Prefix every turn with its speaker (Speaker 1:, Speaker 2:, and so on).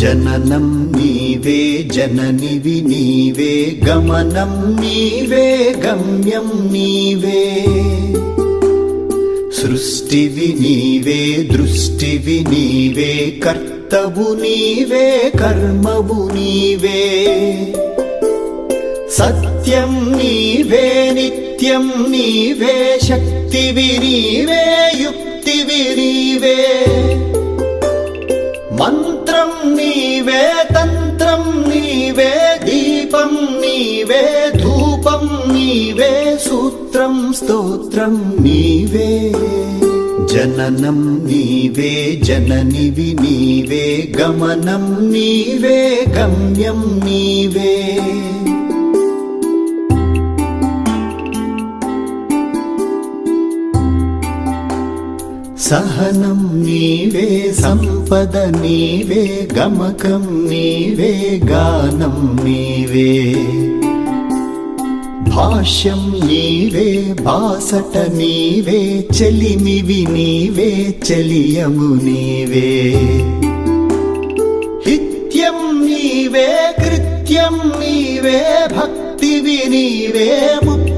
Speaker 1: జననం నీవే జననివి నీవే గమనం నీవే గమ్యం నీవే. సృష్టివి నీవే దృష్టివి నీవే కర్తవు నీవే కర్మవు నీవే. సత్యం నీవే నిత్యం నీవే శక్తివి నీవే యుక్తివి నీవే. మంత్రం నీవే తంత్రం నీవే దీపం నీవే ధూపం నీవే సూత్రం స్తోత్రం నీవే. జననం నీవే జననివి నీవే గమనం నీవే గమ్యం నీవే. సహనం నీవే సంపద నీవే గమకం నీవే గానం నీవే. భాష్యం నీవే బాసట నీవే చెలిమివి నీవే చెలియము నీవే. నిత్యం నీవే కృత్యం నీవే భక్తివి నీవే ముక్తి